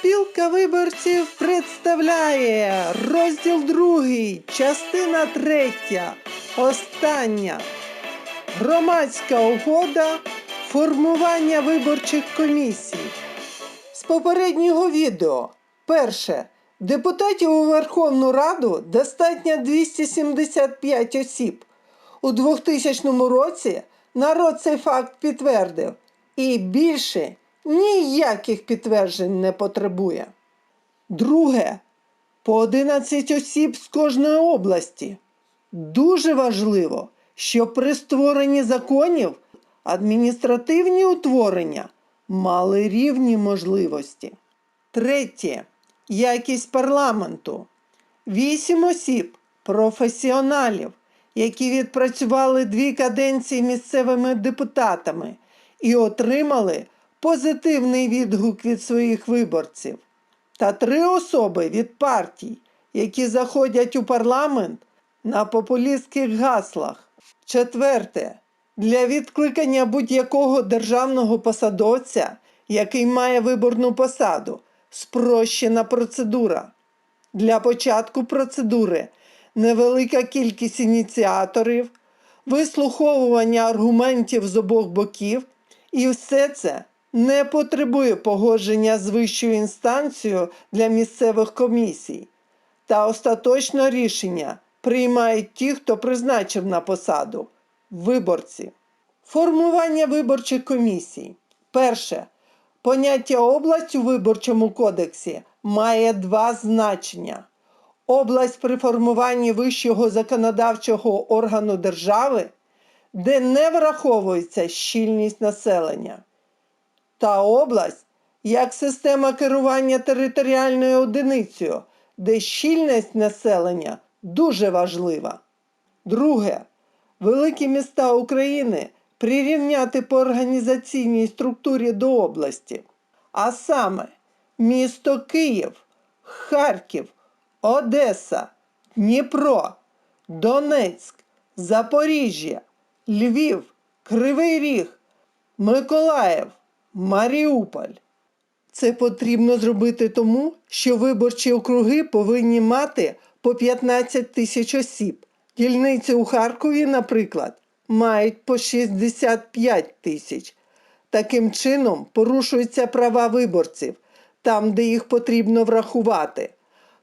Спілка виборців представляє розділ другий, частина третя, остання. Громадська угода формування виборчих комісій. З попереднього відео. Перше. Депутатів у Верховну Раду достатньо 275 осіб. У 2000 році народ цей факт підтвердив і більше ніяких підтверджень не потребує. Друге. По 11 осіб з кожної області. Дуже важливо, щоб при створенні законів адміністративні утворення мали рівні можливості. Третє. Якість парламенту. Вісім осіб професіоналів, які відпрацювали дві каденції місцевими депутатами і отримали позитивний відгук від своїх виборців. Та три особи від партій, які заходять у парламент на популістських гаслах. Четверте. Для відкликання будь-якого державного посадовця, який має виборну посаду, спрощена процедура. Для початку процедури невелика кількість ініціаторів, вислуховування аргументів з обох боків, і все це не потребує погодження з вищою інстанцією для місцевих комісій. Та остаточне рішення приймають ті, хто призначив на посаду виборці. Формування виборчих комісій. Перше. Поняття область у виборчому кодексі має два значення. Область при формуванні вищого законодавчого органу держави, де не враховується щільність населення, та область як система керування територіальною одиницею, де щільність населення дуже важлива. Друге. Великі міста України прирівняти по організаційній структурі до області, а саме місто Київ, Харків, Одеса, Дніпро, Донецьк, Запоріжжя, Львів, Кривий Ріг, Миколаїв, Маріуполь. Це потрібно зробити тому, що виборчі округи повинні мати по 15 тисяч осіб. Дільниці у Харкові, наприклад, мають по 65 тисяч. Таким чином порушуються права виборців там, де їх потрібно врахувати.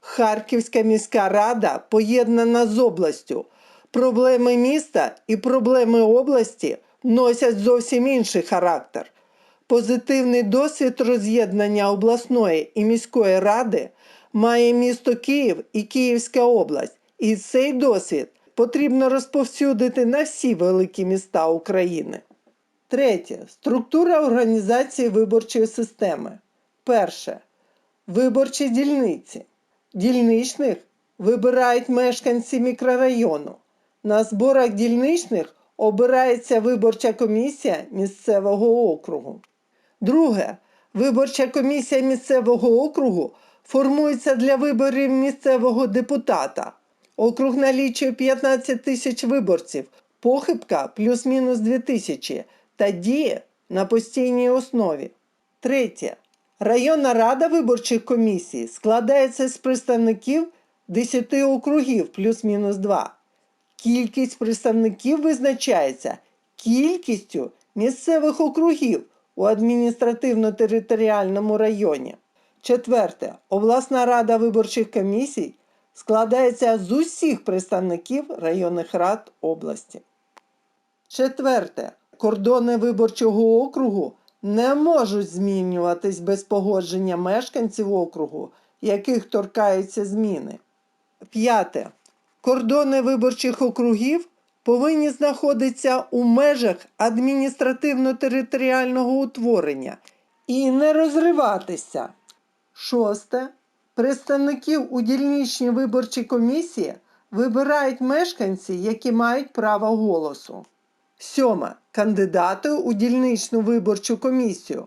Харківська міська рада поєднана з областю. Проблеми міста і проблеми області носять зовсім інший характер. Позитивний досвід роз'єднання обласної і міської ради має місто Київ і Київська область. І цей досвід потрібно розповсюдити на всі великі міста України. Третє. Структура організації виборчої системи. Перше. Виборчі дільниці. Дільничних вибирають мешканці мікрорайону. На зборах дільничних обирається виборча комісія місцевого округу. Друге. Виборча комісія місцевого округу формується для виборів місцевого депутата. Округ налічує 15 тисяч виборців, похибка плюс-мінус 2 тисячі та діє на постійній основі. Третє. Районна рада виборчих комісій складається з представників 10 округів плюс-мінус 2. Кількість представників визначається кількістю місцевих округів у адміністративно-територіальному районі. Четверте. Обласна рада виборчих комісій складається з усіх представників районних рад області. Четверте. Кордони виборчого округу не можуть змінюватись без погодження мешканців округу, яких торкаються зміни. П'яте. Кордони виборчих округів повинні знаходитися у межах адміністративно-територіального утворення і не розриватися. Шосте. Представників у дільничній виборчій комісії вибирають мешканці, які мають право голосу. Сьоме. Кандидати у дільничну виборчу комісію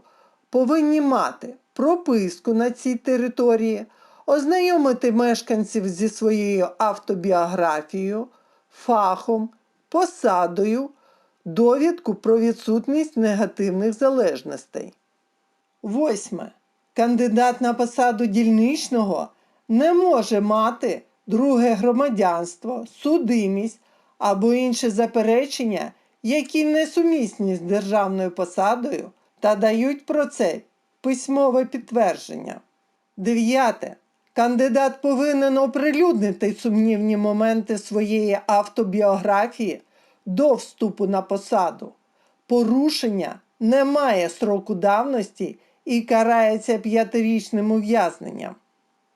повинні мати прописку на цій території, ознайомити мешканців зі своєю автобіографією, фахом, посадою, довідку про відсутність негативних залежностей. Восьме. Кандидат на посаду дільничного не може мати друге громадянство, судимість або інші заперечення, які несумісні з державною посадою та дають про це письмове підтвердження. Дев'яте. Кандидат повинен оприлюднити сумнівні моменти своєї автобіографії до вступу на посаду. Порушення не має строку давності і карається п'ятирічним ув'язненням.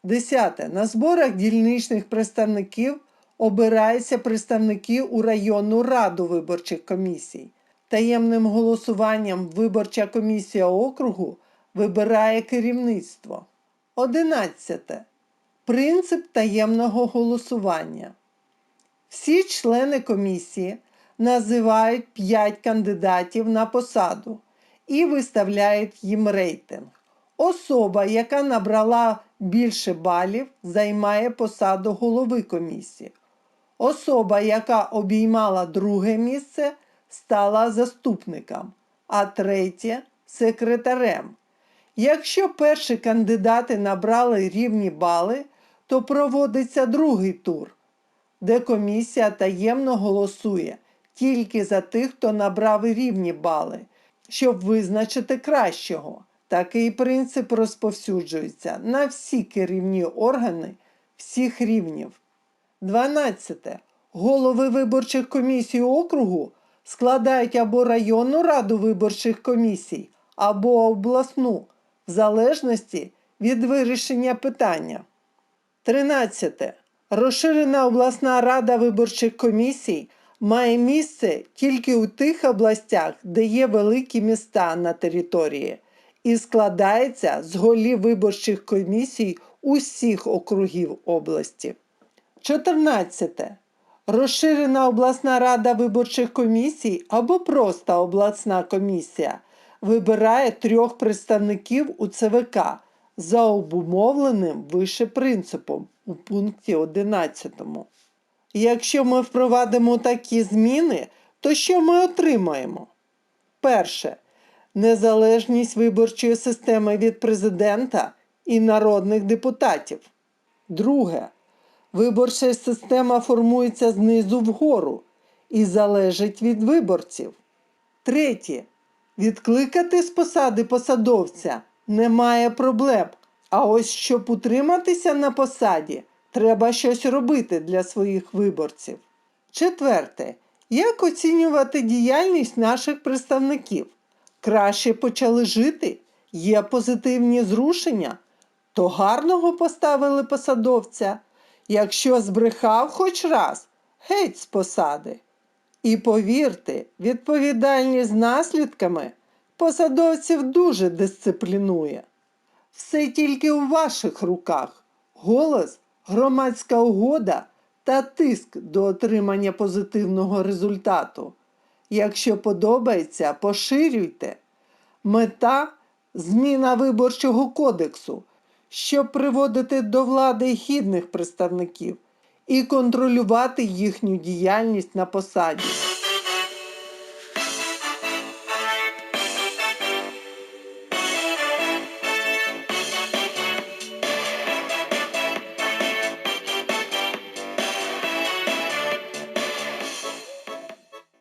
Десяте. На зборах дільничних представників обираються представники у районну раду виборчих комісій. Таємним голосуванням виборча комісія округу вибирає керівництво. Одинадцяте. Принцип таємного голосування. Всі члени комісії називають 5 кандидатів на посаду і виставляють їм рейтинг. Особа, яка набрала більше балів, займає посаду голови комісії. Особа, яка обіймала друге місце, стала заступником, а третє секретарем. Якщо перші кандидати набрали рівні бали, то проводиться другий тур, де комісія таємно голосує тільки за тих, хто набрав рівні бали, щоб визначити кращого. Такий принцип розповсюджується на всі керівні органи всіх рівнів. 12. Голови виборчих комісій округу складають або районну раду виборчих комісій, або обласну, в залежності від вирішення питання. 13. Розширена обласна рада виборчих комісій має місце тільки у тих областях, де є великі міста на території, і складається з голів виборчих комісій усіх округів області. 14. Розширена обласна рада виборчих комісій або просто обласна комісія вибирає трьох представників у ЦВК за обумовленим вище принципом у пункті 11. Якщо ми впровадимо такі зміни, то що ми отримаємо? Перше. Незалежність виборчої системи від президента і народних депутатів. Друге. Виборча система формується знизу вгору і залежить від виборців. Третє. Відкликати з посади посадовця немає проблем. А ось щоб утриматися на посаді, треба щось робити для своїх виборців. Четверте. Як оцінювати діяльність наших представників? Краще почали жити, є позитивні зрушення, то гарного поставили посадовця. Якщо збрехав хоч раз, геть з посади. І повірте, відповідальність наслідками посадовців дуже дисциплінує. Все тільки у ваших руках. Голос, громадська угода та тиск до отримання позитивного результату. Якщо подобається, поширюйте. Мета зміна виборчого кодексу, щоб приводити до влади гідних представників і контролювати їхню діяльність на посаді.